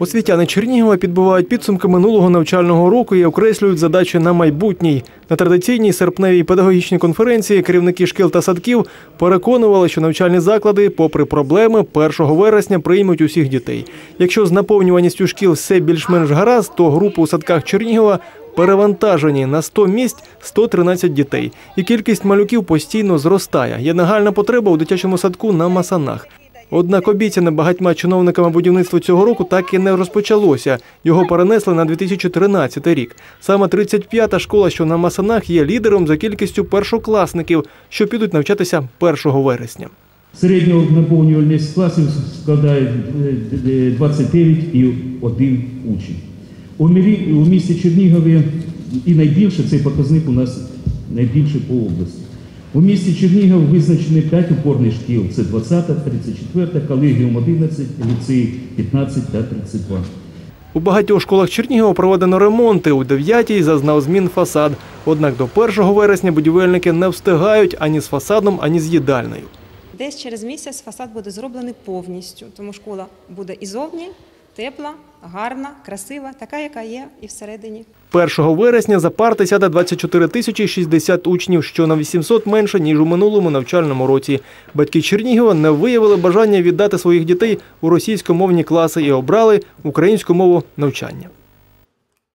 Освітяни Чернігова підбивають підсумки минулого навчального року і окреслюють задачі на майбутній. На традиційній серпневій педагогічній конференції керівники шкіл та садків переконували, що навчальні заклади, попри проблеми, 1 вересня приймуть усіх дітей. Якщо з наповнюваністю шкіл все більш-менш гаразд, то групи у садках Чернігова перевантажені на 100 місць 113 дітей. І кількість малюків постійно зростає. Є нагальна потреба у дитячому садку на масанах. Однак обіцяне багатьма чиновниками будівництво цього року так і не розпочалося. Його перенесли на 2013 рік. Саме 35-та школа, що на Масанах, є лідером за кількістю першокласників, що підуть навчатися 1 вересня. Середнього наповнювальність класів складає е, 29,1 учень. У місті Чернігові і найбільше цей показник у нас найбільший по області. У місті Чернігов визначені 5 опорних шкіл. Це 20, 34, колегіум 11, ліцеї 15 та 32. У багатьох школах Чернігова проведено ремонти. У 9-й зазнав змін фасад. Однак до 1 вересня будівельники не встигають ані з фасадом, ані з їдальнею. Десь через місяць фасад буде зроблений повністю, тому школа буде і зовні тепла, гарна, красива, така, яка є і всередині. 1 вересня за парти сяде 24 тисячі 60 учнів, що на 800 менше, ніж у минулому навчальному році. Батьки Чернігова не виявили бажання віддати своїх дітей у російськомовні класи і обрали українську мову навчання.